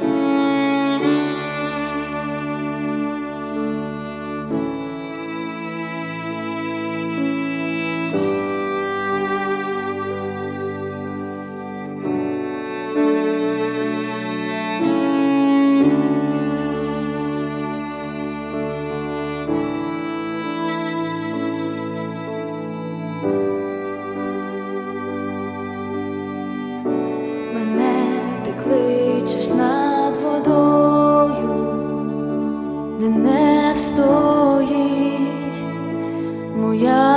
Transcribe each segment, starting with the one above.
Мене моя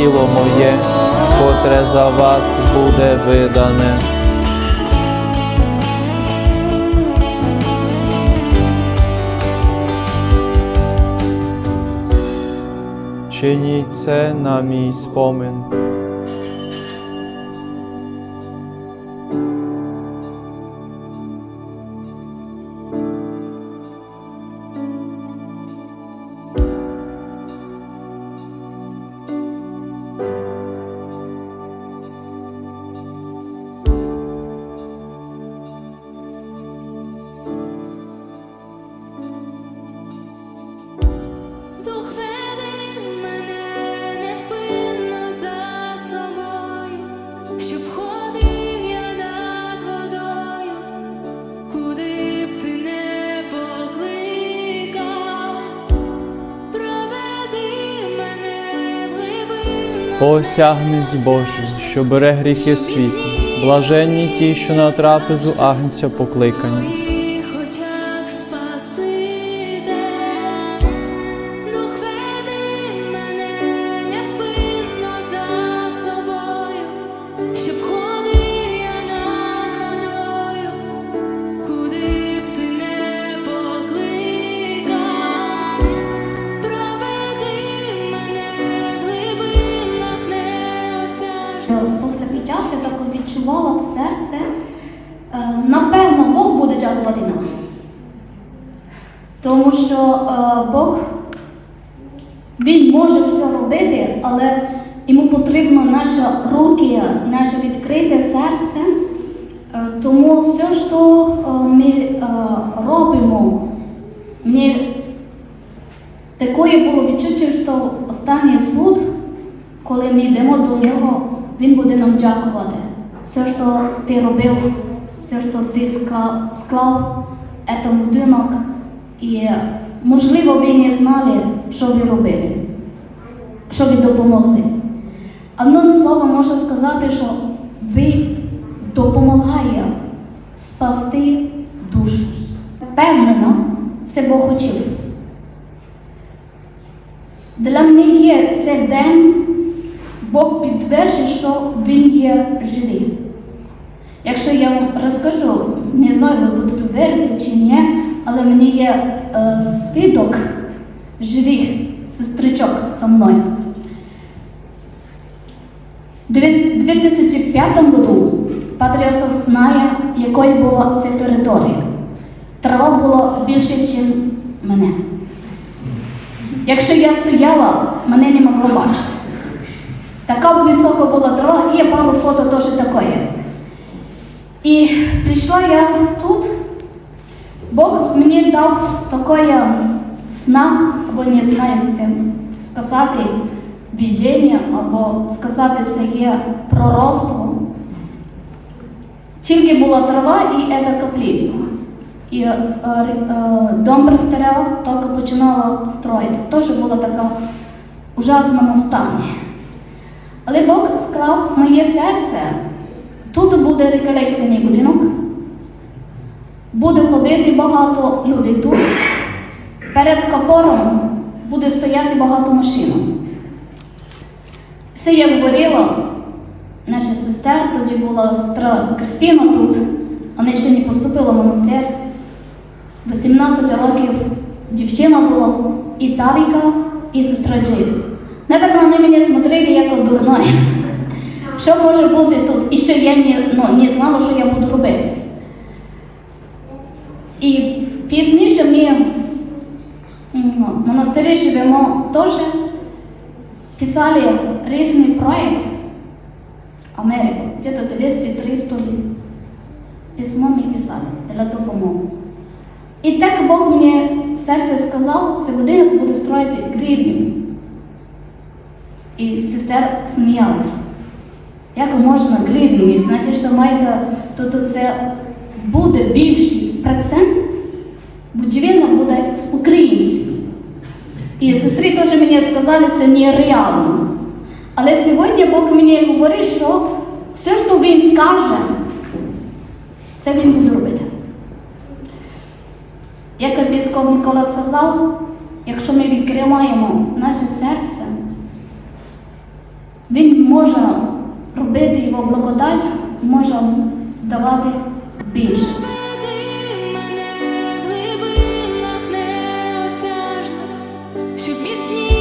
тіло моє, котре за вас буде видане. Чиніть це на мій спомин. Осягнець Божий, що бере гріхи світу, блаженні ті, що на трапезу агнця покликані. Тому що е, Бог Він може все робити, але йому потрібно наші руки, наше відкрите серце. Е, Тому все, що е, ми е, робимо, ми Такое було відчуття, що останній суд, коли ми йдемо до нього, він буде нам дякувати. Все, що ти робив, все, що ти ска- склав, це будинок. І можливо, ви не знали, що ви робили, що ви допомогли. Одним словом можу сказати, що ви допомагає спасти душу. Впевнено, це Бог хотів. Для мене є цей день, Бог підтверджує, що Він є живий. Якщо я вам розкажу, не знаю, ви будете вірити чи ні, але мені є е, свідок живих сестричок зі мною. У 2005 году Патріосов знає, якою була ця територія. Трава була більше, ніж мене. Якщо я стояла, мене не могло бачити. Така висока була трава, є пару фото теж такої. І прийшла я тут, Бог мені дав такий знак, або не знаю, це сказати видіння, або сказати це є пророцтво. Тільки була трава і ця каплиця. І е, е, дом пристаріла, тільки починала строїти. Теж була така в ужасному стані. Але Бог склав моє серце. Тут буде реколекційний будинок. Буде ходити багато людей тут. Перед капором буде стояти багато машин. Все я говорила, наша сестер, тоді була сестра Кристина тут, вона ще не поступила в монастир. До 17 років дівчина була і Тавіка, і сестра Джей. Наверно, вони мене смотрели як дурною. Що може бути тут? І що я не, ну, не знала, що я буду робити. І пізніше ми ну, в монастирі живемо теж писали різний проєкт Америку, где-то 200-300 літ. Письмо ми писали для допомоги. І так Бог мені серце сказав, це будинок буде строїти гривню. І сестер сміялась. Як можна гривні? Значить, що маєте, тут це буде більшість процент будівельна буде з українців. І сестри теж мені сказали, це нереально. Але сьогодні Бог мені говорить, що все, що він скаже, все він буде робити. Як епіскоп Микола сказав, якщо ми відкриваємо наше серце, він може робити його благодать, може давати більше. щоб міцніла